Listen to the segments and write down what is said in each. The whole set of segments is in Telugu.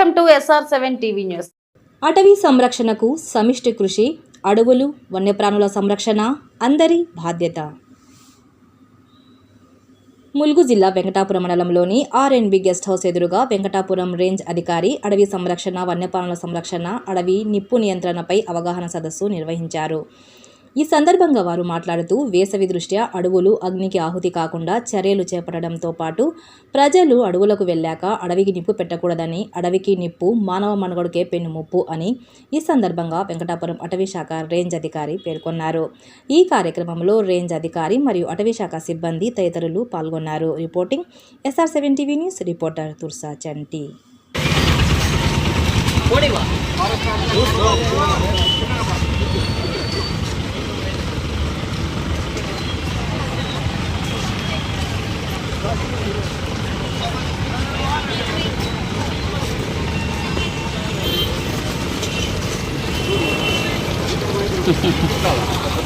To SR seven TV news. అటవీ సంరక్షణకు సమిష్టి కృషి అడవులు వన్యప్రాణుల సంరక్షణ అందరి బాధ్యత. ములుగు జిల్లా వెంకటాపురం మండలంలోని ఆర్ఎన్బి గెస్ట్ హౌస్ ఎదురుగా వెంకటాపురం రేంజ్ అధికారి అడవి సంరక్షణ వన్యప్రాణుల సంరక్షణ అడవి నిప్పు నియంత్రణపై అవగాహన సదస్సు నిర్వహించారు. ఈ సందర్భంగా వారు మాట్లాడుతూ వేసవి దృష్ట్యా అడవులు అగ్నికి ఆహుతి కాకుండా చర్యలు చేపట్టడంతో పాటు ప్రజలు అడవులకు వెళ్ళాక అడవికి నిప్పు పెట్టకూడదని అడవికి నిప్పు మానవ మనుగడకే పెన్నుముప్పు అని ఈ సందర్భంగా వెంకటాపురం అటవీ శాఖ రేంజ్ అధికారి పేర్కొన్నారు. ఈ కార్యక్రమంలో రేంజ్ అధికారి మరియు అటవీ శాఖ సిబ్బంది తదితరులు పాల్గొన్నారు. Reporting SR seven TV news reporter Tursa Chanti. Tá lá.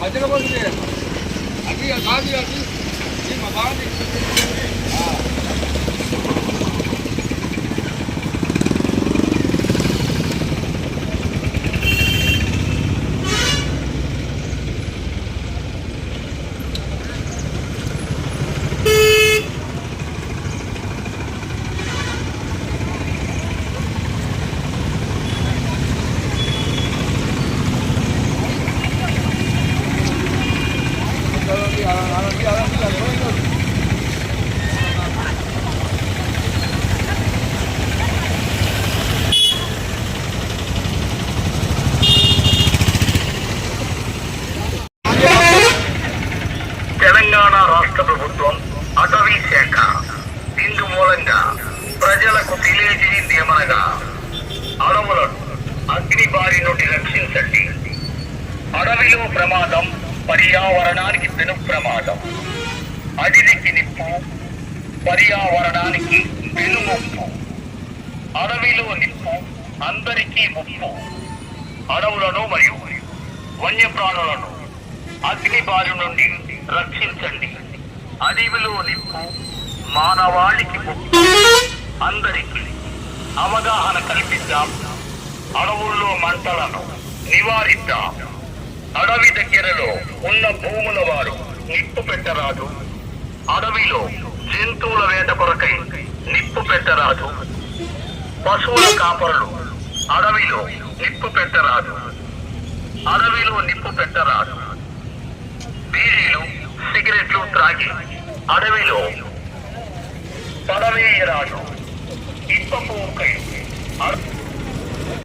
మధ్యలో పోతుంది. అది కాదు అది. మా బాగుంది తెలంగాణ రాష్ట్ర ప్రభుత్వం అటవీ శాఖ ఇందు మూలంగా ప్రజలకు తెలియజేయింది ఏమనగా అడవులను అగ్ని బారి నుండి రక్షించండి అడవిలో ప్రమాదం పర్యావరణానికి పెను ప్రమాదం అడవికి నిప్పు పర్యావరణానికి పెనుముప్పు అడవిలో నిప్పు అందరికీ ముప్పు. అడవులను మరియు వన్యప్రాణులను అగ్ని బారి నుండి రక్షించండి. అడవిలో నిప్పు మానవాళికి ముప్పు. అందరికీ అవగాహన కల్పిద్దాం. అడవుల్లో మంటలను నివారిద్దాం. అడవి దగ్గరలో ఉన్న భూముల వారు నిప్పు పెట్టరాదు. అడవిలో జంతువుల వేట కొరకై నిప్పు పెట్టరాదు. పశువుల కాపరులు అడవిలో నిప్పు పెట్టరాదు. అడవిలో నిప్పు పెట్టరాదు. బీడీలు సిగరెట్లు త్రాగి అడవిలో పడవేయరాదు. ఇప్ప పువ్వుకై అడవి